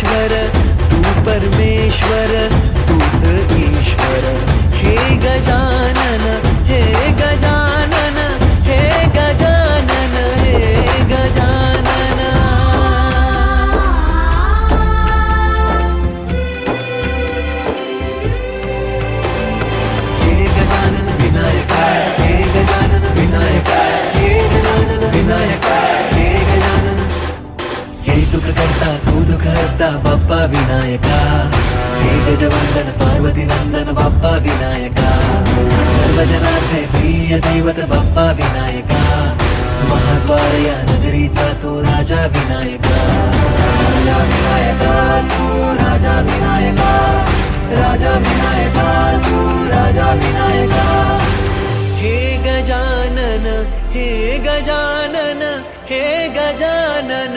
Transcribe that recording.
ईश्वर तू परमेश्वर तूच ईश्वर. हरता बाप्पा विनायका हे गजवंदन पार्वती नंदन बाप्पा विनायका सर्वजनाचे प्रिय दैवत बाप्पा विनायका महाद्वार या नगरीचा तो राजा विनायका राजा विनायका तू राजा विनायका राजा विनायका तू राजा विनायका हे गजानन